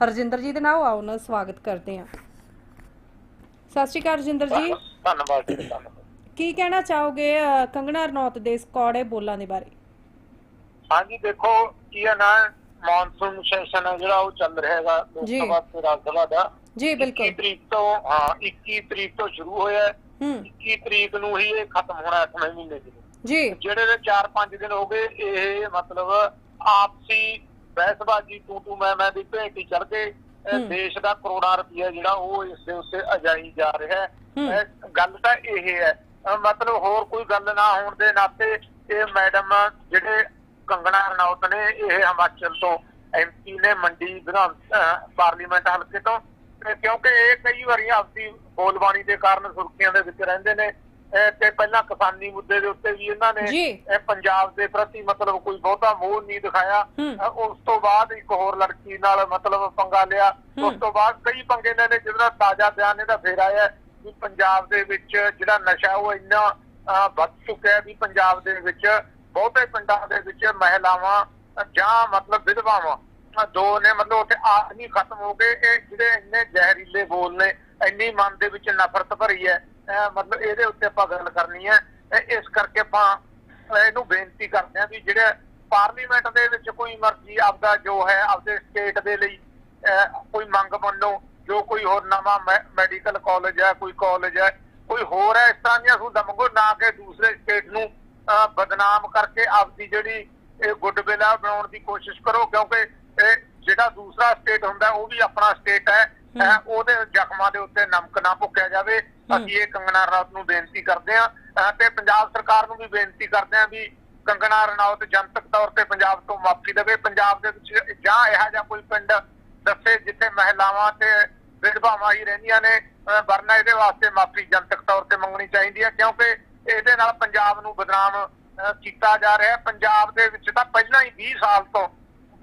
ਹਰਜਿੰਦਰ ਜੀ ਦੇ ਨਾਲ ਆਓ ਉਹਨਾਂ ਦਾ ਸਵਾਗਤ ਕਰਦੇ ਹਾਂ। ਸਤਿ ਸ਼੍ਰੀ ਅਕਾਲ ਹਰਜਿੰਦਰ ਜੀ। ਧੰਨਵਾਦ ਜੀ ਕੀ ਕਹਿਣਾ ਚਾਹੋਗੇ ਕੰਗਣਾ ਰਣੌਤ ਦੇ ਇਸ ਕੌੜੇ ਬੋਲਾਂ ਦੇ ਬਾਰੇ? ਹਾਂਜੀ ਦੇਖੋ ਕੀ ਹੈ ਨਾ ਮੌਨਸੂਨ ਸੈਸ਼ਨ ਹੈ ਜਿਹੜਾ ਉਹ ਚੱਲ ਰਿਹਾ ਹੈਗਾ ਲੋਕ। ਸਭਾ ਤੇ ਰਾਜ ਸਭਾ ਦਾ। ਜੀ 21 ਬਿਲਕੁਲ। ਤਰੀਕ ਤੋਂ ਹਾਂ 21 ਤਰੀਕ ਤੋਂ ਸ਼ੁਰੂ ਹੋਇਆ ਹੈ। ਹੂੰ। 21 ਤਰੀਕ ਨੂੰ ਹੀ ਇਹ ਖਤਮ ਹੋਣਾ 8ਵੇਂ ਮਹੀਨੇ ਦੀ ਜੀ। ਜਿਹੜੇ ਦੇ 4-5 ਦਿਨ ਹੋ ਗਏ ਇਹ ਮਤਲਬ ਆਪਸੀ ਬਹਿਸਬਾਜ਼ੀ ਤੂੰ ਤੂੰ ਮੈਂ ਮੈਂ ਦੀ ਭੇਟੀ ਚੜ ਕੇ। ਦੇਸ਼ ਦਾ ਕਰੋੜਾਂ ਰੁਪਇਆ ਜਿਹੜਾ ਉਹ ਇਸ ਉੱਤੇ ਅਜਾਈ ਜਾ ਰਿਹਾ ਹੈ। ਗੱਲ ਤਾਂ ਇਹ ਹੈ। ਮਤਲਬ ਹੋਰ ਕੋਈ ਗੱਲ ਨਾ ਹੋਣ ਦੇ ਨਾਤੇ ਇਹ ਮੈਡਮ ਜਿਹੜੇ ਕੰਗਣਾ ਰਣੌਤ ਨੇ ਇਹ ਹਿਮਾਚਲ ਤੋਂ ਐਮਪੀ ਨੇ ਮੰਡੀ ਵਿਧਾਨ ਪਾਰਲੀਮੈਂਟ ਹਲਕੇ ਤੋਂ ਕਿਉਂਕਿ ਇਹ ਕਈ ਵਾਰੀ ਆਪਦੀ ਬੋਲਬਾਣੀ ਦੇ ਕਾਰਨ ਸੁਰਖੀਆਂ ਦੇ ਵਿੱਚ ਰਹਿੰਦੇ ਨੇ ਤੇ ਪਹਿਲਾਂ ਕਿਸਾਨੀ ਮੁੱਦੇ ਦੇ ਉੱਤੇ ਵੀ ਇਹਨਾਂ ਨੇ ਪੰਜਾਬ ਦੇ ਪ੍ਰਤੀ ਮਤਲਬ ਕੋਈ ਬਹੁਤਾ ਮੋਹ ਨਹੀਂ ਦਿਖਾਇਆ। ਉਸ ਤੋਂ ਬਾਅਦ ਇੱਕ ਹੋਰ ਲੜਕੀ ਨਾਲ ਮਤਲਬ ਪੰਗਾ ਲਿਆ। ਉਸ ਤੋਂ ਬਾਅਦ ਕਈ ਪੰਗੇ ਇਹਨਾਂ ਨੇ ਜਿਹਦਾ ਤਾਜ਼ਾ ਬਿਆਨ ਇਹਦਾ ਫੇਰ ਆਇਆ ਵੀ ਪੰਜਾਬ ਦੇ ਵਿੱਚ ਜਿਹੜਾ ਨਸ਼ਾ ਉਹ ਇੰਨਾ ਵੱਧ ਚੁੱਕਿਆ ਵੀ ਪੰਜਾਬ ਦੇ ਵਿੱਚ ਬਹੁਤੇ ਪਿੰਡਾਂ ਦੇ ਵਿੱਚ ਮਹਿਲਾਵਾਂ ਜਾਂ ਮਤਲਬ ਵਿਧਵਾਵਾਂ ਦੋ ਨੇ ਮਤਲਬ ਉੱਥੇ ਆਦਮੀ ਖਤਮ ਹੋ ਗਏ ਇਹ ਜਿਹੜੇ ਇੰਨੇ ਜ਼ਹਿਰੀਲੇ ਬੋਲ ਨੇ ਇੰਨੀ ਮਨ ਦੇ ਵਿੱਚ ਨਫ਼ਰਤ ਭਰੀ ਹੈ ਮਤਲਬ ਇਹਦੇ ਉੱਤੇ ਆਪਾਂ ਗੱਲ ਕਰਨੀ ਹੈ ਇਸ ਕਰਕੇ ਆਪਾਂ ਇਹਨੂੰ ਬੇਨਤੀ ਕਰਦੇ ਹਾਂ ਵੀ ਜਿਹੜੇ ਪਾਰਲੀਮੈਂਟ ਦੇ ਵਿੱਚ ਕੋਈ ਮਰਜ਼ੀ ਆਪਦਾ ਜੋ ਹੈ ਆਪਦੇ ਸਟੇਟ ਦੇ ਲਈ ਕੋਈ ਮੰਗ ਮੰਨੋ ਜੋ ਕੋਈ ਹੋਰ ਨਵਾਂ ਮੈਡੀਕਲ ਕਾਲਜ ਹੈ ਕੋਈ ਕਾਲਜ ਹੈ ਕੋਈ ਹੋਰ ਹੈ ਇਸ ਤਰ੍ਹਾਂ ਦੀਆਂ ਸਹੂਲਤਾਂ ਮੰਗੋ ਨਾ ਕਿ ਦੂਸਰੇ ਸਟੇਟ ਨੂੰ ਅਹ, ਬਦਨਾਮ ਕਰਕੇ ਆਪਦੀ ਜਿਹੜੀ ਇਹ ਗੁੱਡਵਿਲ ਹੈ ਬਣਾਉਣ ਦੀ ਕੋਸ਼ਿਸ਼ ਕਰੋ ਕਿਉਂਕਿ ਇਹ ਜਿਹੜਾ ਦੂਸਰਾ ਸਟੇਟ ਹੁੰਦਾ ਉਹ ਵੀ ਆਪਣਾ ਸਟੇਟ ਹੈ। ਉਹਦੇ ਜ਼ਖਮਾਂ ਦੇ ਉੱਤੇ ਨਮਕ ਨਾ ਭੁੱਕਿਆ ਜਾਵੇ। ਅਸੀਂ ਇਹ ਕੰਗਣਾ ਰਣੌਤ ਨੂੰ ਬੇਨਤੀ ਕਰਦੇ ਹਾਂ ਅਹ, ਤੇ ਪੰਜਾਬ ਸਰਕਾਰ ਨੂੰ ਵੀ ਬੇਨਤੀ ਕਰਦੇ ਹਾਂ ਵੀ ਕੰਗਣਾ ਰਣੌਤ ਜਨਤਕ ਤੌਰ ਤੇ ਪੰਜਾਬ ਤੋਂ ਮਾਫੀ ਦੇਵੇ ਪੰਜਾਬ ਦੇ ਵਿੱਚ ਜਾਂ ਇਹੋ ਜਿਹਾ ਕੋਈ ਪਿੰਡ ਦੱਸੇ ਜਿੱਥੇ ਮਹਿਲਾਵਾਂ ਤੇ ਵਿਧਵਾਵਾਂ ਹੀ ਰਹਿੰਦੀਆਂ ਨੇ ਵਰਨਾ ਇਹਦੇ ਵਾਸਤੇ ਮਾਫੀ ਜਨਤਕ ਤੌਰ ਤੇ ਮੰਗਣੀ ਚਾਹੀਦੀ ਹੈ ਕਿਉਂਕਿ ਇਹਦੇ ਨਾਲ ਪੰਜਾਬ ਨੂੰ ਬਦਨਾਮ ਕੀਤਾ ਜਾ ਰਿਹਾ ਹੈ। ਪੰਜਾਬ ਦੇ ਵਿੱਚ ਤਾਂ ਪਹਿਲਾਂ ਹੀ 20 ਸਾਲ ਤੋਂ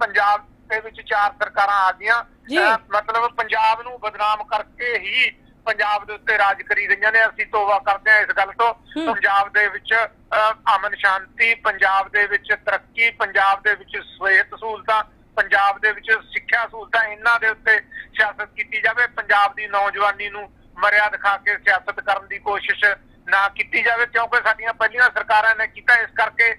ਪੰਜਾਬ ਦੇ ਵਿੱਚ ਚਾਰ ਸਰਕਾਰਾਂ ਆ ਗਈਆਂ। ਮਤਲਬ ਪੰਜਾਬ ਨੂੰ ਬਦਨਾਮ ਕਰਕੇ ਹੀ ਪੰਜਾਬ ਦੇ ਉੱਤੇ ਰਾਜ ਕਰੀ ਰਹੀਆਂ ਨੇ ਅਸੀਂ ਤੋਬਾ ਕਰਦੇ ਹਾਂ ਇਸ ਗੱਲ ਤੋਂ। ਪੰਜਾਬ ਦੇ ਵਿੱਚ ਅਮਨ ਸ਼ਾਂਤੀ ਪੰਜਾਬ ਦੇ ਵਿੱਚ ਤਰੱਕੀ ਪੰਜਾਬ ਦੇ ਵਿੱਚ ਸਿਹਤ ਸਹੂਲਤਾਂ ਪੰਜਾਬ ਦੇ ਵਿੱਚ ਸਿੱਖਿਆ ਸਹੂਲਤਾਂ ਇਹਨਾਂ ਦੇ ਉੱਤੇ ਸਿਆਸਤ ਕੀਤੀ ਜਾਵੇ। ਪੰਜਾਬ ਦੀ ਨੌਜਵਾਨੀ ਨੂੰ ਮਰਿਆ ਦਿਖਾ ਕੇ ਸਿਆਸਤ ਕਰਨ ਦੀ ਕੋਸ਼ਿਸ਼ ਨਾ ਕੀਤੀ ਜਾਵੇ ਕਿਉਂਕਿ ਸਾਡੀਆਂ ਪਹਿਲੀਆਂ ਸਰਕਾਰਾਂ ਨੇ ਕੀਤਾ। ਇਸ ਕਰਕੇ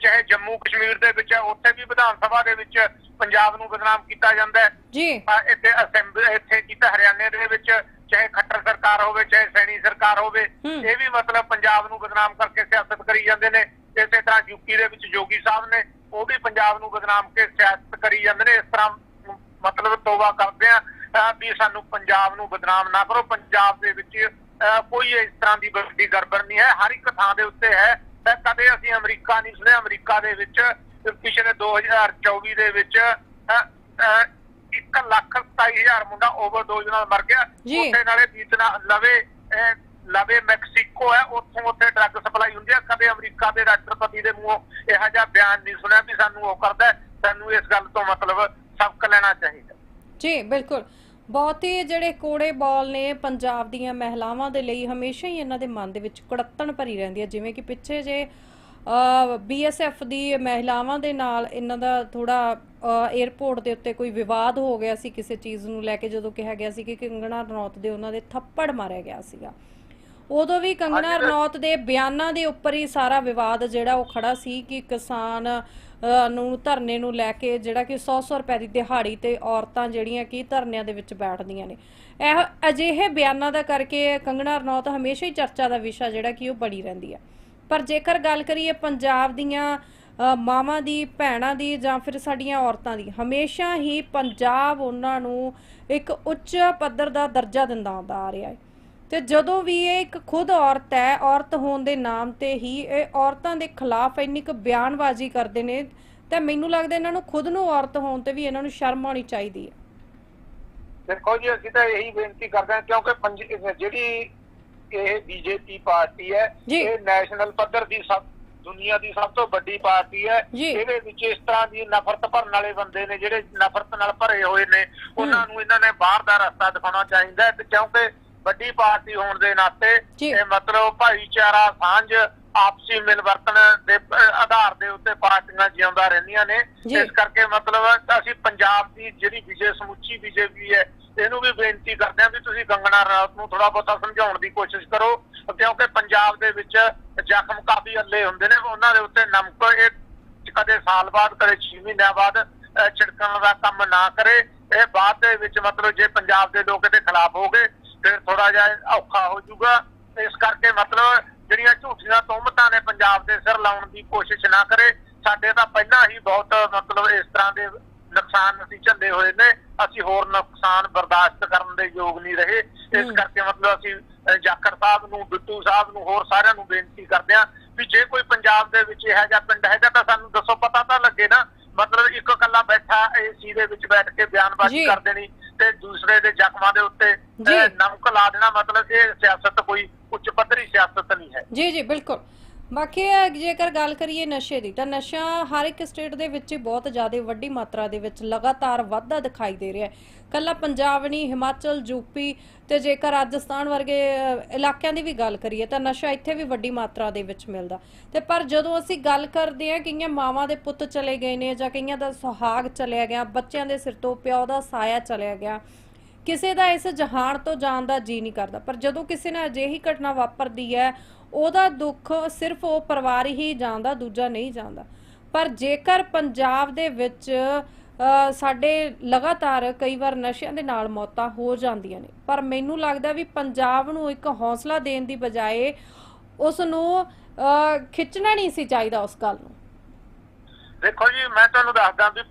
ਚਾਹੇ ਜੰਮੂ ਕਸ਼ਮੀਰ ਦੇ ਵਿੱਚ ਹੈ, ਉੱਥੇ ਵੀ ਵਿਧਾਨ ਸਭਾ ਦੇ ਵਿੱਚ ਪੰਜਾਬ ਨੂੰ ਬਦਨਾਮ ਕੀਤਾ ਜਾਂਦਾ ਹੈ। ਜੀ। ਇੱਥੇ ਅਸੈਂਬਲੀ ਇੱਥੇ ਕੀਤਾ ਹਰਿਆਣੇ ਦੇ ਵਿੱਚ ਚਾਹੇ ਖੱਟਰ ਸਰਕਾਰ ਹੋਵੇ ਚਾਹੇ ਸੈਣੀ ਸਰਕਾਰ ਹੋਵੇ। ਇਹ ਵੀ ਮਤਲਬ ਪੰਜਾਬ ਨੂੰ ਬਦਨਾਮ ਕਰਕੇ ਸਿਆਸਤ ਕਰੀ ਜਾਂਦੇ ਨੇ। ਇਸੇ ਤਰ੍ਹਾਂ ਯੂਪੀ ਦੇ ਵਿੱਚ ਜੋਗੀ ਸਾਹਿਬ ਨੇ ਉਹ ਵੀ ਪੰਜਾਬ ਨੂੰ ਬਦਨਾਮ ਕੇ ਸਿਆਸਤ ਕਰੀ ਜਾਂਦੇ ਨੇ। ਇਸ ਤਰ੍ਹਾਂ ਮਤਲਬ ਤੋਬਾ ਕਰਦੇ ਆ ਵੀ ਸਾਨੂੰ ਪੰਜਾਬ ਨੂੰ ਬਦਨਾਮ ਨਾ ਕਰੋ। ਪੰਜਾਬ ਦੇ ਵਿੱਚ ਕੋਈ ਇਸ ਤਰ੍ਹਾਂ ਦੀ ਵੱਡੀ ਗੜਬੜ ਨਹੀਂ ਹੈ। ਹਰ ਇੱਕ ਥਾਂ ਦੇ ਉੱਤੇ ਹੈ। ਤਾਂ ਕਦੇ ਅਸੀਂ ਅਮਰੀਕਾ ਨਹੀਂ ਸੁਣਿਆ। ਅਮਰੀਕਾ ਦੇ ਵਿੱਚ ਪਿਛਲੇ 2024 ਦੇ ਵਿੱਚ ਅਹ, ਅਹ, ਇੱਕ ਲੱਖ 27000 ਮੁੰਡਾ ਓਵਰਡੋਜ਼ ਨਾਲ ਮਰ ਗਿਆ। ਉੱਥੇ ਨਾਲੇ ਬੀਤਨਾ ਲਵੇ ਲਵੇ ਮੈਕਸੀਕੋ ਹੈ। ਉੱਥੋਂ ਉੱਥੇ ਡਰੱਗ ਸਪਲਾਈ ਹੁੰਦੀ ਹੈ। ਕਦੇ ਅਮਰੀਕਾ ਦੇ ਰਾਸ਼ਟਰਪਤੀ ਦੇ ਮੂੰਹੋਂ ਇਹੋ ਜਿਹਾ ਬਿਆਨ ਨਹੀਂ ਸੁਣਿਆ ਵੀ ਸਾਨੂੰ ਉਹ ਕਰਦਾ। ਸਾਨੂੰ ਇਸ ਗੱਲ ਤੋਂ ਮਤਲਬ ਸਬਕ ਲੈਣਾ ਚਾਹੀਦਾ। ਜੀ ਬਿਲਕੁਲ। ਬਹੁਤ ਹੀ ਜਿਹੜੇ ਕੋੜੇ ਬੋਲ ਨੇ ਪੰਜਾਬ ਦੀਆਂ ਮਹਿਲਾਵਾਂ ਦੇ ਲਈ ਹਮੇਸ਼ਾ ਹੀ ਇਹਨਾਂ ਦੇ ਮਨ ਦੇ ਵਿੱਚ ਕੁੜੱਤਣ ਭਰੀ ਰਹਿੰਦੀ ਹੈ। ਜਿਵੇਂ ਕਿ ਪਿੱਛੇ ਜੇ ਬੀਐਸਐਫ ਦੀ ਮਹਿਲਾਵਾਂ ਦੇ ਨਾਲ ਇਹਨਾਂ ਦਾ ਥੋੜਾ 에ਅਰਪੋਰਟ ਦੇ ਉੱਤੇ ਕੋਈ ਵਿਵਾਦ ਹੋ ਗਿਆ ਸੀ ਕਿਸੇ ਚੀਜ਼ ਨੂੰ ਲੈ ਕੇ ਜਦੋਂ ਕਿਹਾ ਗਿਆ ਸੀ ਕਿ ਕੰਗਣਾ ਰਣੌਤ ਦੇ ਉਹਨਾਂ ਦੇ ਥੱਪੜ ਮਾਰਿਆ ਗਿਆ ਸੀਗਾ। ਉਦੋਂ ਵੀ ਕੰਗਣਾ ਰਣੌਤ ਦੇ ਬਿਆਨਾਂ ਦੇ ਉੱਪਰ ਹੀ ਸਾਰਾ ਵਿਵਾਦ ਜਿਹੜਾ ਉਹ ਖੜਾ ਸੀ ਕਿ ਕਿਸਾਨ ਨੂੰ ਧਰਨੇ ਨੂੰ ਲੈ ਕੇ ਜਿਹੜਾ ਕਿ 100-100 ਰੁਪਏ ਦੀ ਦਿਹਾੜੀ ਤੇ ਔਰਤਾਂ ਜਿਹੜੀਆਂ ਕਿ ਧਰਨਿਆਂ ਦੇ ਵਿੱਚ ਬੈਠਦੀਆਂ ਨੇ। ਇਹ ਅਜਿਹੇ ਬਿਆਨਾਂ ਦਾ ਕਰਕੇ ਕੰਗਣਾ ਰਣੌਤ ਹਮੇਸ਼ਾ ਹੀ ਚਰਚਾ ਦਾ ਵਿਸ਼ਾ ਜਿਹੜਾ ਕਿ ਉਹ ਬਣੀ ਰਹਿੰਦੀ ਹੈ ਪਰ ਜੇਕਰ ਗੱਲ ਕਰੀਏ ਪੰਜਾਬ ਦੀਆਂ ਮਾਵਾਂ ਦੀ, ਭੈਣਾਂ ਦੀ ਜਾਂ ਫਿਰ ਸਾਡੀਆਂ ਔਰਤਾਂ ਦੀ, ਹਮੇਸ਼ਾ ਹੀ ਪੰਜਾਬ ਉਹਨਾਂ ਨੂੰ ਇੱਕ ਉੱਚ ਪੱਧਰ ਦਾ ਦਰਜਾ ਦਿੰਦਾ ਆਉਂਦਾ ਆ ਰਿਹਾ ਹੈ। ਤੇ ਜਦੋਂ ਵੀ ਇਹ ਇੱਕ ਖੁਦ ਔਰਤ ਹੈ ਔਰਤ ਹੋਣ ਦੇ ਨਾਮ ਤੇ ਹੀ ਇਹ ਔਰਤਾਂ ਦੇ ਖਿਲਾਫ ਇੰਨੀ ਕੁ ਬਿਆਨਬਾਜ਼ੀ ਕਰਦੇ ਨੇ ਤੇ ਮੈਨੂੰ ਲੱਗਦਾ ਇਹਨਾਂ ਨੂੰ ਖੁਦ ਨੂੰ ਔਰਤ ਹੋਣ ਤੇ ਵੀ ਇਹਨਾਂ ਨੂੰ ਸ਼ਰਮ ਆਉਣੀ ਚਾਹੀਦੀ ਹੈ ਦੇਖੋ ਜੀ ਅਸੀਂ ਤਾਂ ਇਹੀ ਬੇਨਤੀ ਕਰਦੇ ਹਾਂ ਕਿਉਂਕਿ ਜਿਹੜੀ ਇਹ ਬੀਜੇਪੀ ਪਾਰਟੀ ਹੈ। ਇਹ ਨੈਸ਼ਨਲ ਪੱਧਰ ਦੀ ਸਭ ਦੁਨੀਆ ਦੀ ਸਭ ਤੋਂ ਵੱਡੀ ਪਾਰਟੀ ਹੈ। ਇਹਦੇ ਵਿੱਚ ਇਸ ਤਰ੍ਹਾਂ ਦੀ ਨਫ਼ਰਤ ਭਰਨ ਵਾਲੇ ਬੰਦੇ ਨੇ ਜਿਹੜੇ ਨਫ਼ਰਤ ਨਾਲ ਭਰੇ ਹੋਏ ਨੇ ਉਹਨਾਂ ਨੂੰ ਇਹਨਾਂ ਨੇ ਬਾਹਰ ਦਾ ਰਸਤਾ ਦਿਖਾਉਣਾ ਚਾਹੀਦਾ ਹੈ ਤੇ ਕਿਉਂਕਿ ਵੱਡੀ ਪਾਰਟੀ ਹੋਣ ਦੇ ਨਾਤੇ। ਇਹ ਮਤਲਬ ਭਾਈਚਾਰਾ ਸਾਂਝ ਆਪਸੀ ਮਿਲਵਰਤਨ ਦੇ ਆਧਾਰ ਦੇ ਉੱਤੇ ਪਾਰਟੀਆਂ ਜਿਉਂਦਾ ਰਹਿੰਦੀਆਂ ਨੇ। ਇਸ ਕਰਕੇ ਮਤਲਬ ਅਸੀਂ ਪੰਜਾਬ ਦੀ ਜਿਹੜੀ ਵਿਜੇ ਸਮੁੱਚੀ ਬੀਜੇਪੀ ਹੈ ਇਹਨੂੰ ਵੀ ਬੇਨਤੀ ਕਰਦੇ ਹਾਂ ਵੀ ਤੁਸੀਂ ਕੰਗਣਾ ਰਣੌਤ ਨੂੰ ਥੋੜਾ ਬਹੁਤਾ ਸਮਝਾਉਣ ਦੀ ਕੋਸ਼ਿਸ਼ ਕਰੋ ਕਿਉਂਕਿ ਪੰਜਾਬ ਦੇ ਵਿੱਚ ਜ਼ਖਮ ਕਾਫੀ ਅੱਲੇ ਹੁੰਦੇ ਨੇ ਉਹਨਾਂ ਦੇ ਉੱਤੇ ਨਮਕ ਇਹ ਕਦੇ ਸਾਲ ਬਾਅਦ ਕਦੇ 6 ਮਹੀਨਿਆਂ ਬਾਅਦ ਛਿੜਕਣ ਦਾ ਕੰਮ ਨਾ ਕਰੇ ਇਹ ਬਾਅਦ ਦੇ ਵਿੱਚ ਮਤਲਬ ਜੇ ਪੰਜਾਬ ਦੇ ਲੋਕ ਇਹਦੇ ਖਿਲਾਫ ਹੋ ਗਏ ਫਿਰ ਥੋੜਾ ਜਿਹਾ ਔਖਾ ਹੋ ਜਾਊਗਾ। ਇਸ ਕਰਕੇ ਮਤਲਬ ਜਿਹੜੀਆਂ ਝੂਠੀਆਂ ਤੋਮਤਾਂ ਨੇ ਪੰਜਾਬ ਦੇ ਸਿਰ ਲਾਉਣ ਦੀ ਕੋਸ਼ਿਸ਼ ਨਾ ਕਰੇ। ਸਾਡੇ ਤਾਂ ਪਹਿਲਾਂ ਹੀ ਬਹੁਤ ਮਤਲਬ ਇਸ ਤਰ੍ਹਾਂ ਦੇ ਨੁਕਸਾਨ ਅਸੀਂ ਝੱਲੇ ਹੋਏ ਨੇ। ਅਸੀਂ ਹੋਰ ਨੁਕਸਾਨ ਬਰਦਾਸ਼ਤ ਕਰਨ ਦੇ ਯੋਗ ਨਹੀਂ ਰਹੇ। ਇਸ। ਕਰਕੇ ਮਤਲਬ ਅਸੀਂ ਜਾਖੜ ਸਾਹਿਬ ਨੂੰ ਬਿੱਟੂ ਸਾਹਿਬ ਨੂੰ ਹੋਰ ਸਾਰਿਆਂ ਨੂੰ ਬੇਨਤੀ ਕਰਦੇ ਹਾਂ ਵੀ ਜੇ ਕੋਈ ਪੰਜਾਬ ਦੇ ਵਿੱਚ ਇਹੋ ਜਿਹਾ ਪਿੰਡ ਹੈਗਾ ਤਾਂ ਸਾਨੂੰ ਦੱਸੋ ਪਤਾ ਤਾਂ ਲੱਗੇ ਨਾ। ਮਤਲਬ ਇੱਕ ਇਕੱਲਾ ਬੈਠਾ ਏਸੀ ਦੇ ਵਿੱਚ ਬੈਠ ਕੇ ਬਿਆਨਬਾਜ਼ੀ। ਕਰ ਦੇਣੀ ਤੇ ਦੂਸਰੇ ਦੇ ਜ਼ਖਮਾਂ ਦੇ ਉੱਤੇ ਨਮਕ ਲਾ ਦੇਣਾ ਮਤਲਬ ਇਹ ਸਿਆਸਤ ਕੋਈ ਉੱਚ ਪੱਧਰੀ ਸਿਆਸਤ ਨਹੀਂ ਹੈ। ਜੀ ਜੀ ਬਿਲਕੁਲ। ਬਾਕੀ ਜੇਕਰ ਗੱਲ ਕਰੀਏ ਨਸ਼ੇ ਦੀ ਤਾਂ ਨਸ਼ਾ ਹਰ ਇੱਕ ਸਟੇਟ ਦੇ ਵਿੱਚ ਬਹੁਤ ਜ਼ਿਆਦਾ ਵੱਡੀ ਮਾਤਰਾ ਦੇ ਵਿੱਚ ਲਗਾਤਾਰ ਵਾਧਾ ਦਿਖਾਈ ਦੇ ਰਿਹਾ ਹੈ। ਕੱਲਾ ਪੰਜਾਬ ਨਹੀਂ ਹਿਮਾਚਲ ਯੂਪੀ ਤੇ ਜੇਕਰ ਰਾਜਸਥਾਨ ਵਰਗੇ ਇਲਾਕਿਆਂ ਦੀ ਵੀ ਗੱਲ ਕਰੀਏ ਤਾਂ ਨਸ਼ਾ ਇੱਥੇ ਵੀ ਵੱਡੀ ਮਾਤਰਾ ਦੇ ਵਿੱਚ ਮਿਲਦਾ। ਤੇ ਪਰ ਜਦੋਂ ਅਸੀਂ ਗੱਲ ਕਰਦੇ ਹਾਂ ਕਈਆਂ ਮਾਵਾਂ ਦੇ ਪੁੱਤ ਚਲੇ ਗਏ ਨੇ ਜਾਂ ਕਈਆਂ ਦਾ ਸੁਹਾਗ ਚਲਿਆ ਗਿਆ ਬੱਚਿਆਂ ਦੇ ਸਿਰ ਤੋਂ ਪਿਓ ਦਾ ਸਾਇਆ ਚਲਿਆ ਗਿਆ ਕਿਸੇ ਦਾ ਇਸ ਜਹਾਨ ਤੋਂ ਜਾਣ ਦਾ ਜੀ ਨਹੀਂ ਕਰਦਾ। ਪਰ ਜਦੋਂ ਕਿਸੇ ਨਾਲ ਅਜਿਹੀ ਘਟਨਾ ਵਾਪਰਦੀ ਹੈ, ਉਹਦਾ ਦੁੱਖ ਸਿਰਫ ਉਹ ਪਰਿਵਾਰ ਹੀ ਜਾਣਦਾ, ਦੂਜਾ ਨਹੀਂ ਜਾਣਦਾ। ਪਰ ਜੇਕਰ ਪੰਜਾਬ ਦੇ ਵਿੱਚ ਸਾਡੇ ਲਗਾਤਾਰ ਕਈ ਵਾਰ ਨਸ਼ਿਆਂ ਦੇ ਨਾਲ ਮੌਤਾਂ ਹੋ ਜਾਂਦੀਆਂ ਨੇ, ਪਰ ਮੈਨੂੰ ਲੱਗਦਾ ਵੀ ਪੰਜਾਬ ਨੂੰ ਇੱਕ ਹੌਸਲਾ ਦੇਣ ਦੀ ਬਜਾਏ ਉਸ ਨੂੰ ਖਿੱਚਣਾ ਨਹੀਂ ਸੀ ਚਾਹੀਦਾ ਉਸ ਗੱਲ ਨੂੰ। ਦੇਖੋ ਜੀ, ਮੈਂ ਤੁਹਾਨੂੰ ਦੱਸਦਾ ਵੀ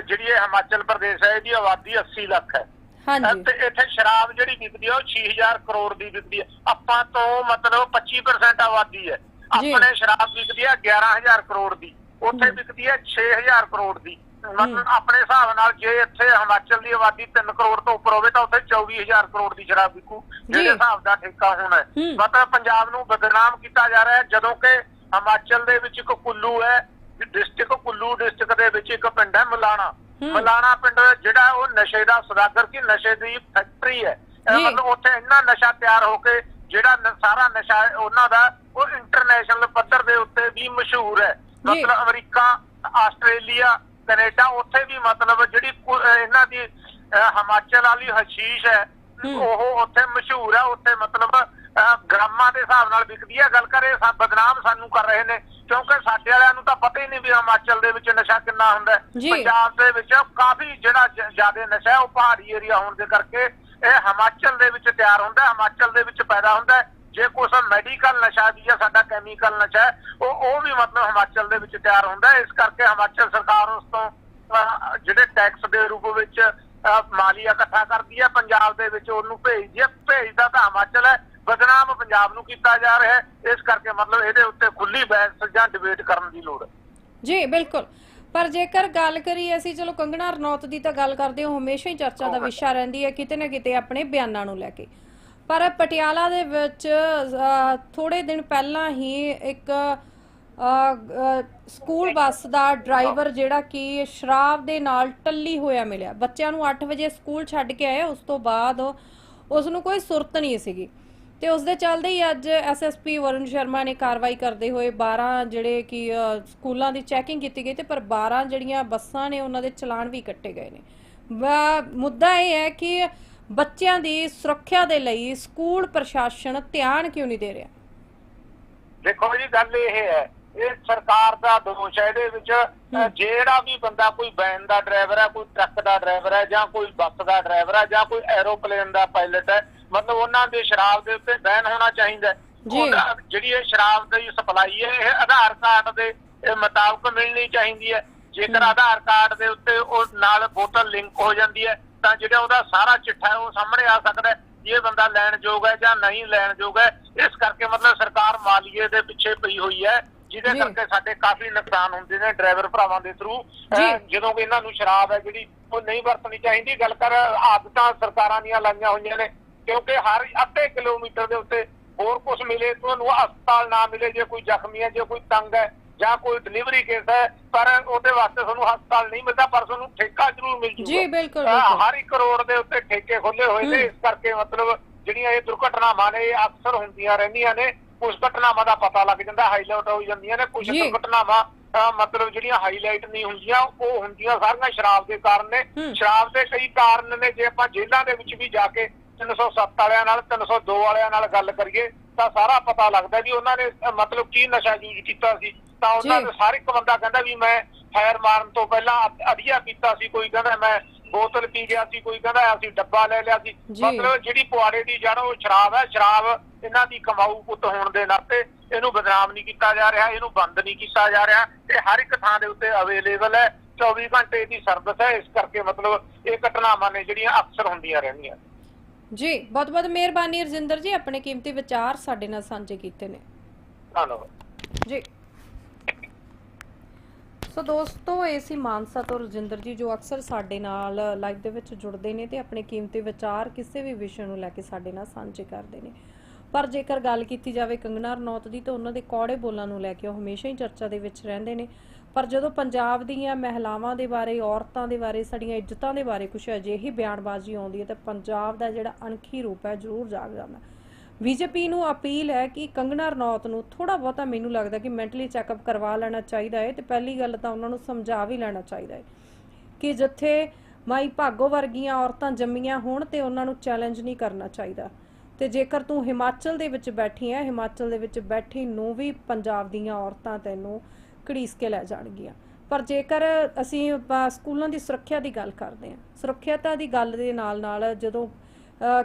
ਜਿਹੜੀ ਇਹ ਹਿਮਾਚਲ ਪ੍ਰਦੇਸ਼ ਹੈ, ਇਹਦੀ ਆਬਾਦੀ 80 ਲੱਖ ਹੈ। ਹਾਂਜੀ ਤੇ ਇੱਥੇ ਸ਼ਰਾਬ ਜਿਹੜੀ ਵਿਕਦੀ ਹੈ ਉਹ 6000 ਕਰੋੜ ਦੀ ਵਿਕਦੀ ਹੈ ਆਪਾਂ ਤੋਂ ਮਤਲਬ 25% ਆਬਾਦੀ ਹੈ। ਆਪਣੇ ਸ਼ਰਾਬ ਵਿਕਦੀ ਹੈ 11000 ਕਰੋੜ ਦੀ ਉੱਥੇ। ਵਿਕਦੀ ਹੈ 6000 ਕਰੋੜ ਦੀ ਮਤਲਬ ਆਪਣੇ ਹਿਸਾਬ ਨਾਲ ਜੇ ਇੱਥੇ ਹਿਮਾਚਲ ਦੀ ਆਬਾਦੀ 3 ਕਰੋੜ ਤੋਂ ਉੱਪਰ ਹੋਵੇ ਤਾਂ ਉੱਥੇ 24000 ਕਰੋੜ ਦੀ ਸ਼ਰਾਬ ਵਿਕੂ ਜਿਹੜੇ। ਹਿਸਾਬ ਦਾ ਠੇਕਾ ਹੋਣਾ। ਮਤਲਬ ਪੰਜਾਬ ਨੂੰ ਬਦਨਾਮ ਕੀਤਾ ਜਾ ਰਿਹਾ ਹੈ ਜਦੋਂ ਕਿ ਹਿਮਾਚਲ ਦੇ ਵਿੱਚ ਇੱਕ ਕੁੱਲੂ ਹੈ ਡਿਸਟ੍ਰਿਕਟ ਕੁੱਲੂ ਡਿਸਟ੍ਰਿਕਟ ਦੇ ਵਿੱਚ ਇੱਕ ਪਿੰਡ ਹੈ ਮਲਾਣਾ। ਮਲਾਣਾ ਪਿੰਡ ਜਿਹੜਾ ਉਹ ਨਸ਼ੇ ਦਾ ਸਦਾਗਰ ਕੀ ਨਸ਼ੇ ਦੀ ਫੈਕਟਰੀ ਹੈ। ਮਤਲਬ ਉੱਥੇ ਇੰਨਾ ਨਸ਼ਾ ਤਿਆਰ ਹੋ ਕੇ ਜਿਹੜਾ ਸਾਰਾ ਨਸ਼ਾ ਉਹਨਾਂ ਦਾ ਉਹ ਇੰਟਰਨੈਸ਼ਨਲ ਪੱਧਰ ਦੇ ਉੱਤੇ ਵੀ ਮਸ਼ਹੂਰ ਹੈ। ਮਤਲਬ ਅਮਰੀਕਾ ਆਸਟ੍ਰੇਲੀਆ ਕੈਨੇਡਾ ਉੱਥੇ ਵੀ ਮਤਲਬ ਜਿਹੜੀ ਇਹਨਾਂ ਦੀ ਹਿਮਾਚਲ ਵਾਲੀ ਹਸ਼ੀਸ਼ ਹੈ। ਉਹ ਉੱਥੇ ਮਸ਼ਹੂਰ ਹੈ ਉੱਥੇ ਮਤਲਬ ਗ੍ਰਾਮਾਂ ਦੇ ਹਿਸਾਬ ਨਾਲ ਵਿਕਦੀ ਹੈ ਗੱਲ ਕਰੇ ਸਾ ਬਦਨਾਮ ਸਾਨੂੰ ਕਰ ਰਹੇ ਨੇ ਕਿਉਂਕਿ ਸਾਡੇ ਵਾਲਿਆਂ ਨੂੰ ਤਾਂ ਪਤਾ ਹੀ ਨਹੀਂ ਵੀ ਹਿਮਾਚਲ ਦੇ ਵਿੱਚ ਨਸ਼ਾ ਕਿੰਨਾ ਹੁੰਦਾ। ਪੰਜਾਬ ਦੇ ਵਿੱਚ ਕਾਫੀ ਜਿਹੜਾ ਜ਼ਿਆਦਾ ਨਸ਼ਾ ਉਹ ਪਹਾੜੀ ਏਰੀਆ ਹੋਣ ਦੇ ਕਰਕੇ ਇਹ ਹਿਮਾਚਲ ਦੇ ਵਿੱਚ ਤਿਆਰ ਹੁੰਦਾ ਹਿਮਾਚਲ ਦੇ ਵਿੱਚ ਪੈਦਾ ਹੁੰਦਾ। ਜੇ ਕੁਛ ਮੈਡੀਕਲ ਨਸ਼ਾ ਵੀ ਹੈ ਸਾਡਾ ਕੈਮੀਕਲ ਨਸ਼ਾ ਉਹ ਉਹ ਵੀ ਮਤਲਬ ਹਿਮਾਚਲ ਦੇ ਵਿੱਚ ਤਿਆਰ ਹੁੰਦਾ। ਇਸ ਕਰਕੇ ਹਿਮਾਚਲ ਸਰਕਾਰ ਉਸ ਤੋਂ ਜਿਹੜੇ ਟੈਕਸ ਦੇ ਰੂਪ ਵਿੱਚ ਮਾਲੀਆ ਇਕੱਠਾ ਕਰਦੀ ਹੈ ਪੰਜਾਬ ਦੇ ਵਿੱਚ ਉਹਨੂੰ ਭੇਜਦੀ ਹੈ ਭੇਜਦਾ ਤਾਂ ਹਿਮਾਚਲ ਹੈ ਬਦਨਾਮ ਪੰਜਾਬ ਨੂੰ ਕੀਤਾ ਜਾ ਰਿਹਾ ਹੈ। ਇਸ ਕਰਕੇ ਮਤਲਬ ਇਹਦੇ ਉੱਤੇ ਖੁੱਲੀ ਬਹਿਸ ਜਾਂ ਡਿਬੇਟ ਕਰਨ ਦੀ ਲੋੜ ਹੈ। ਜੀ ਬਿਲਕੁਲ। ਪਰ ਜੇਕਰ ਗੱਲ ਕਰੀਏ ਅਸੀਂ ਚਲੋ ਕੰਗਣਾ ਰਣੌਤ ਦੀ ਤਾਂ ਗੱਲ ਕਰਦੇ ਹਾਂ ਹਮੇਸ਼ਾ ਹੀ ਚਰਚਾ ਦਾ ਵਿਸ਼ਾ ਰਹਿੰਦੀ ਹੈ ਕਿਤੇ ਨਾ ਕਿਤੇ ਆਪਣੇ ਬਿਆਨਾਂ ਨੂੰ ਲੈ ਕੇ। ਪਰ ਪਟਿਆਲਾ ਦੇ ਵਿੱਚ ਥੋੜੇ ਦਿਨ ਪਹਿਲਾਂ ਹੀ ਇੱਕ ਸਕੂਲ ਬੱਸ ਦਾ ਡਰਾਈਵਰ ਜਿਹੜਾ ਕਿ ਸ਼ਰਾਬ ਦੇ ਨਾਲ ਟੱਲੀ ਹੋਇਆ ਮਿਲਿਆ। ਬੱਚਿਆਂ ਨੂੰ 8 ਵਜੇ ਸਕੂਲ ਛੱਡ ਕੇ ਆਏ ਉਸ ਤੋਂ ਬਾਅਦ ਉਸ ਨੂੰ ਕੋਈ ਸੁਰਤ ਨਹੀਂ ਸੀਗੀ। ਤੇ ਉਸ ਦੇ ਚੱਲਦੇ ਹੀ ਅੱਜ ਐਸਐਸਪੀ ਵਰੁਣ ਸ਼ਰਮਾ ਨੇ ਕਾਰਵਾਈ ਕਰਦੇ ਹੋਏ 12 ਜਿਹੜੇ ਕਿ ਸਕੂਲਾਂ ਦੀ ਚੈਕਿੰਗ ਕੀਤੀ ਗਈ ਤੇ ਪਰ 12 ਜਿਹੜੀਆਂ ਬੱਸਾਂ ਨੇ ਉਹਨਾਂ ਦੇ ਚਲਾਨ ਵੀ ਕੱਟੇ ਗਏ ਨੇ। ਮੁੱਦਾ ਇਹ ਹੈ ਕਿ ਬੱਚਿਆਂ ਦੀ ਸੁਰੱਖਿਆ ਦੇ ਲਈ ਸਕੂਲ ਪ੍ਰਸ਼ਾਸਨ ਧਿਆਨ ਕਿਉਂ ਨਹੀਂ ਦੇ ਰਿਹਾ? ਦੇਖੋ ਜੀ ਗੱਲ ਇਹ ਹੈ ਇਹ ਸਰਕਾਰ ਦਾ ਦੋਸ਼ ਹੈ ਇਹਦੇ ਵਿੱਚ ਜਿਹੜਾ ਵੀ ਬੰਦਾ ਕੋਈ ਵੈਨ ਦਾ ਡਰਾਈਵਰ ਹੈ ਕੋਈ ਟਰੱਕ ਦਾ ਡਰਾਈਵਰ ਹੈ ਜਾਂ ਕੋਈ ਬੱਸ ਦਾ ਡਰਾਈਵਰ ਹੈ ਜਾਂ ਕੋਈ ਐਰੋਪਲੇਨ ਦਾ ਪਾਇਲਟ ਹੈ ਮਤਲਬ ਉਹਨਾਂ ਦੇ ਸ਼ਰਾਬ ਦੇ ਉੱਤੇ ਬੈਨ ਹੋਣਾ ਚਾਹੀਦਾ ਹੈ। ਜੀ। ਉਹਦਾ- ਜਿਹੜੀ ਇਹ ਸ਼ਰਾਬ ਦੀ ਸਪਲਾਈ ਹੈ ਇਹ ਆਧਾਰ ਕਾਰਡ ਦੇ ਇਹ ਮੁਤਾਬਕ ਮਿਲਣੀ ਚਾਹੀਦੀ ਹੈ ਜੇਕਰ ਆਧਾਰ ਕਾਰਡ ਦੇ ਉੱਤੇ ਉਹ ਨਾਲ ਬੋਤਲ ਲਿੰਕ ਹੋ ਜਾਂਦੀ ਹੈ ਤਾਂ ਜਿਹੜਾ ਉਹਦਾ ਸਾਰਾ ਚਿੱਠਾ ਹੈ ਉਹ ਸਾਹਮਣੇ ਆ ਸਕਦਾ ਹੈ ਵੀ ਇਹ ਬੰਦਾ ਲੈਣ ਯੋਗ ਹੈ ਜਾਂ ਨਹੀਂ ਲੈਣ ਯੋਗ ਹੈ ਇਸ ਕਰਕੇ ਮਤਲਬ ਸਰਕਾਰ ਮਾਲੀਏ ਦੇ ਪਿੱਛੇ ਪਈ ਹੋਈ ਹੈ ਜਿਹਦੇ ਜੀ। ਕਰਕੇ ਸਾਡੇ ਕਾਫੀ ਨੁਕਸਾਨ ਹੁੰਦੇ ਨੇ ਡਰਾਈਵਰ ਭਰਾਵਾਂ ਦੇ ਥਰੂ ਜੀ। ਜਦੋਂ ਕਿ ਇਹਨਾਂ ਨੂੰ ਸ਼ਰਾਬ ਹੈ ਜਿਹੜੀ ਉਹ ਨਹੀਂ ਵਰਤਣੀ ਚਾਹੀਦੀ ਗੱਲ ਕਰ ਆਦਤਾਂ ਸਰਕਾਰਾਂ ਦੀਆਂ ਲਾਈਆਂ ਹੋਈਆਂ ਨੇ ਕਿਉਂਕਿ ਹਰ ਅੱਧੇ ਕਿਲੋਮੀਟਰ ਦੇ ਉੱਤੇ ਹੋਰ ਕੁਝ ਮਿਲੇ ਤੁਹਾਨੂੰ ਹਸਪਤਾਲ ਨਾ ਮਿਲੇ ਜੇ ਕੋਈ ਜ਼ਖਮੀ ਹੈ ਜੇ ਕੋਈ ਤੰਗ ਹੈ ਜਾਂ ਕੋਈ ਡਿਲੀਵਰੀ ਕੇਸ ਹੈ ਪਰ ਉਹਦੇ ਵਾਸਤੇ ਤੁਹਾਨੂੰ ਹਸਪਤਾਲ ਨਹੀਂ ਮਿਲਦਾ ਪਰ ਤੁਹਾਨੂੰ ਠੇਕਾ ਜ਼ਰੂਰ ਮਿਲ ਜੂਗਾ ਜੀ, ਬਿਲਕੁਲ। ਹਰ ਇੱਕ ਕਰੋੜ ਦੇ ਉੱਤੇ ਠੇਕੇ ਖੋਲੇ ਹੋਏ ਨੇ। ਇਸ ਕਰਕੇ ਮਤਲਬ ਜਿਹੜੀਆਂ ਇਹ ਦੁਰਘਟਨਾਵਾਂ ਨੇ ਇਹ ਅਕਸਰ ਹੁੰਦੀਆਂ ਰਹਿੰਦੀਆਂ ਨੇ ਕੁਝ ਘਟਨਾਵਾਂ ਦਾ ਪਤਾ ਲੱਗ ਜਾਂਦਾ ਹਾਈਲਾਈਟ ਹੋ ਜਾਂਦੀਆਂ ਨੇ ਕੁਝ ਜੀ। ਘਟਨਾਵਾਂ ਅਹ, ਮਤਲਬ ਜਿਹੜੀਆਂ ਹਾਈਲਾਈਟ ਨਹੀਂ ਹੁੰਦੀਆਂ ਉਹ ਹੁੰਦੀਆਂ ਸਾਰੀਆਂ ਸ਼ਰਾਬ ਦੇ ਕਾਰਨ ਨੇ। ਸ਼ਰਾਬ ਦੇ ਕਈ ਕਾਰਨ ਨੇ ਜੇ ਆਪਾਂ ਜੇਲ੍ਹਾਂ ਦੇ ਵਿੱਚ ਵੀ ਜਾ ਕੇ 307 ਵਾਲਿਆਂ ਨਾਲ 302 ਵਾਲਿਆਂ ਨਾਲ ਗੱਲ ਕਰੀਏ ਤਾਂ ਸਾਰਾ ਪਤਾ ਲੱਗਦਾ ਵੀ ਉਹਨਾਂ ਨੇ ਮਤਲਬ ਕੀ ਨਸ਼ਾ ਯੂਜ਼ ਕੀਤਾ ਸੀ ਤਾਂ ਉਹਨਾਂ। ਦੇ ਹਰ ਇੱਕ ਬੰਦਾ ਕਹਿੰਦਾ ਵੀ ਮੈਂ ਫਾਇਰ ਮਾਰਨ ਤੋਂ ਪਹਿਲਾਂ ਅਧੀਆ ਪੀਤਾ ਸੀ ਕੋਈ ਕਹਿੰਦਾ ਮੈਂ ਬੋਤਲ ਪੀ ਗਿਆ ਸੀ ਕੋਈ ਕਹਿੰਦਾ ਅਸੀਂ ਡੱਬਾ ਲੈ ਲਿਆ ਸੀ। ਮਤਲਬ ਜਿਹੜੀ ਪੁਆੜੇ ਦੀ ਜੜ ਉਹ ਸ਼ਰਾਬ ਹੈ ਸ਼ਰਾਬ ਇਹਨਾਂ ਦੀ ਕਮਾਊ ਪੁੱਤ ਹੋਣ ਦੇ ਨਾਤੇ ਇਹਨੂੰ ਬਦਨਾਮ ਨਹੀਂ ਕੀਤਾ ਜਾ ਰਿਹਾ ਇਹਨੂੰ ਬੰਦ ਨਹੀਂ ਕੀਤਾ ਜਾ ਰਿਹਾ ਇਹ ਹਰ ਇੱਕ ਥਾਂ ਦੇ ਉੱਤੇ ਅਵੇਲੇਬਲ ਹੈ 24 ਘੰਟੇ ਦੀ ਸਰਵਿਸ ਹੈ ਇਸ ਕਰਕੇ ਮਤਲਬ ਇਹ ਘਟਨਾਵਾਂ ਨੇ ਜਿਹੜੀਆਂ ਅਕਸਰ ਹੁੰਦੀਆਂ ਰਹਿੰਦੀਆਂ ਜੀ ਬਹੁਤ ਬਹੁਤ ਮਿਹਰਬਾਨੀ ਰਜਿੰਦਰ ਜੀ ਆਪਣੇ ਕੀਮਤੀ ਵਿਚਾਰ ਸਾਡੇ ਨਾਲ ਸਾਂਝੇ ਕੀਤੇ ਨੇ। ਧੰਨਵਾਦ। ਜੀ। ਸੋ ਦੋਸਤੋ ਇਹ ਸੀ ਮਾਨਸਾ ਤੋਂ ਰਜਿੰਦਰ ਜੀ ਜੋ ਅਕਸਰ ਸਾਡੇ ਨਾਲ ਲਾਈਵ ਦੇ ਵਿੱਚ ਜੁੜਦੇ ਨੇ ਤੇ ਆਪਣੇ ਕੀਮਤੀ ਵਿਚਾਰ ਕਿਸੇ ਵੀ ਵਿਸ਼ੇ ਨੂੰ ਲੈ ਕੇ ਸਾਡੇ ਨਾਲ ਸਾਂਝੇ ਕਰਦੇ ਨੇ। ਪਰ ਜੇਕਰ ਗੱਲ ਕੀਤੀ ਜਾਵੇ ਕੰਗਨਾ ਰਣੌਤ ਦੀ ਤਾਂ ਉਹਨਾਂ ਦੇ ਕੌੜੇ ਬੋਲਾਂ ਨੂੰ ਲੈ ਕੇ ਉਹ ਹਮੇਸ਼ਾ ਹੀ ਚਰਚਾ ਦੇ ਵਿੱਚ ਰਹਿੰਦੇ ਨੇ। ਪਰ ਜਦੋਂ ਪੰਜਾਬ ਦੀਆਂ ਮਹਿਲਾਵਾਂ ਦੇ ਬਾਰੇ, ਔਰਤਾਂ ਦੇ ਬਾਰੇ, ਸਾਡੀਆਂ ਇੱਜ਼ਤਾਂ ਦੇ ਬਾਰੇ ਕੁਝ ਅਜਿਹੀ ਬਿਆਨਬਾਜ਼ੀ ਆਉਂਦੀ ਹੈ, ਤਾਂ ਪੰਜਾਬ ਦਾ ਜਿਹੜਾ ਅਣਖੀ ਰੂਪ ਹੈ ਜ਼ਰੂਰ ਜਾਗ ਜਾਂਦਾ। ਬੀਜੇਪੀ ਨੂੰ ਅਪੀਲ ਹੈ ਕਿ ਕੰਗਨਾ ਰਣੌਤ ਨੂੰ ਥੋੜਾ ਬਹੁਤਾ ਮੈਨੂੰ ਲੱਗਦਾ ਕਿ ਮੈਂਟਲੀ ਚੈੱਕਅਪ ਕਰਵਾ ਲੈਣਾ ਚਾਹੀਦਾ ਹੈ ਤੇ ਪਹਿਲੀ ਗੱਲ ਤਾਂ ਉਹਨਾਂ ਨੂੰ ਸਮਝਾ ਵੀ ਲੈਣਾ ਚਾਹੀਦਾ ਹੈ ਕਿ ਜਿੱਥੇ ਮਾਈ ਭਾਗੋ ਵਰਗੀਆਂ ਔਰਤਾਂ ਜੰਮੀਆਂ ਹੋਣ ਤੇ ਉਹਨਾਂ ਨੂੰ ਚੈਲੰਜ ਨਹੀਂ ਕਰਨਾ ਚਾਹੀਦਾ। ਤੇ ਜੇਕਰ ਤੂੰ ਹਿਮਾਚਲ ਦੇ ਵਿੱਚ ਬੈਠੀ ਹੈ, ਹਿਮਾਚਲ ਦੇ ਵਿੱਚ ਬੈਠੀ ਨੂੰ ਵੀ ਪੰਜਾਬ ਦੀਆਂ ਔਰਤਾਂ ਤੈਨੂੰ ਘੜੀਸ ਕੇ ਲੈ ਜਾਣਗੀਆਂ। ਪਰ ਜੇਕਰ ਅਸੀਂ ਸਕੂਲਾਂ ਦੀ ਸੁਰੱਖਿਆ ਦੀ ਗੱਲ ਕਰਦੇ ਹਾਂ, ਸੁਰੱਖਿਅਤਾ ਦੀ ਗੱਲ ਦੇ ਨਾਲ ਨਾਲ ਜਦੋਂ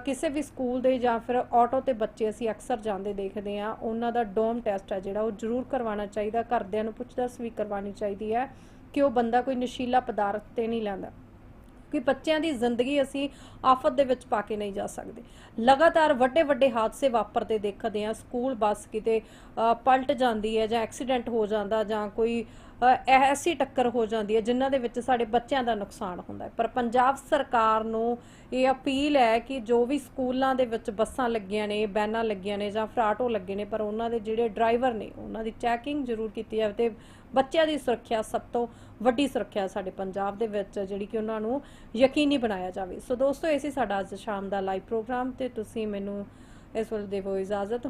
ਕਿਸੇ ਵੀ ਸਕੂਲ ਦੇ ਜਾਂ ਫਿਰ ਆਟੋ ਤੇ ਬੱਚੇ ਅਸੀਂ ਅਕਸਰ ਜਾਂਦੇ ਦੇਖਦੇ ਆ ਉਹਨਾਂ ਦਾ ਡੋਮ ਟੈਸਟ ਹੈ ਜਿਹੜਾ, ਉਹ ਜ਼ਰੂਰ ਕਰਵਾਉਣਾ ਚਾਹੀਦਾ, ਘਰਦਿਆਂ ਨੂੰ ਪੁੱਛਦਸ ਵੀ ਕਰਵਾਉਣੀ ਚਾਹੀਦੀ ਹੈ ਕਿ ਉਹ ਬੰਦਾ ਕੋਈ ਨਸ਼ੀਲਾ ਪਦਾਰਥ ਤੇ ਨਹੀਂ ਲੈਂਦਾ। ਕਿ ਬੱਚਿਆਂ ਦੀ ਜ਼ਿੰਦਗੀ ਅਸੀਂ ਆਫਤ ਦੇ ਵਿੱਚ ਪਾ ਕੇ ਨਹੀਂ ਜਾ ਸਕਦੇ। ਲਗਾਤਾਰ ਵੱਡੇ ਵੱਡੇ ਹਾਦਸੇ ਵਾਪਰਦੇ ਦੇਖਦੇ ਆ ਸਕੂਲ ਬੱਸ ਕਿਤੇ ਪਲਟ ਜਾਂਦੀ ਹੈ ਜਾਂ ਐਕਸੀਡੈਂਟ ਹੋ ਜਾਂਦਾ ਜਾਂ ਕੋਈ ਐਸੀ ਟੱਕਰ ਹੋ ਜਾਂਦੀ ਹੈ ਜਿਨ੍ਹਾਂ ਦੇ ਵਿੱਚ ਸਾਡੇ ਬੱਚਿਆਂ ਦਾ ਨੁਕਸਾਨ ਹੁੰਦਾ ਹੈ। ਪਰ ਪੰਜਾਬ ਸਰਕਾਰ ਨੂੰ ਇਹ ਅਪੀਲ ਹੈ ਕਿ ਜੋ ਵੀ ਸਕੂਲਾਂ ਦੇ ਵਿੱਚ ਬੱਸਾਂ ਲੱਗੀਆਂ ਨੇ ਬੈਨਾਂ ਲੱਗੀਆਂ ਨੇ ਜਾਂ ਫਿਰ ਆਟੋ ਲੱਗੇ ਨੇ, ਪਰ ਉਹਨਾਂ ਦੇ ਜਿਹੜੇ ਡਰਾਈਵਰ ਨੇ, ਉਹਨਾਂ ਦੀ ਚੈਕਿੰਗ ਜ਼ਰੂਰ ਕੀਤੀ ਜਾਵੇ ਤੇ ਬੱਚਿਆਂ ਦੀ ਸੁਰੱਖਿਆ ਸਭ ਤੋਂ ਵੱਡੀ ਸੁਰੱਖਿਆ ਸਾਡੇ ਪੰਜਾਬ ਦੇ ਵਿੱਚ, ਜਿਹੜੀ ਕਿ ਉਹਨਾਂ ਨੂੰ ਯਕੀਨੀ ਬਣਾਇਆ ਜਾਵੇ। ਸੋ ਦੋਸਤੋ, ਇਹ ਸੀ ਸਾਡਾ ਅੱਜ ਸ਼ਾਮ ਦਾ ਲਾਈਵ ਪ੍ਰੋਗਰਾਮ ਤੇ ਤੁਸੀਂ ਮੈਨੂੰ ਇਸ ਵੇਲੇ ਦੇਵੋ ਇਜਾਜ਼ਤ।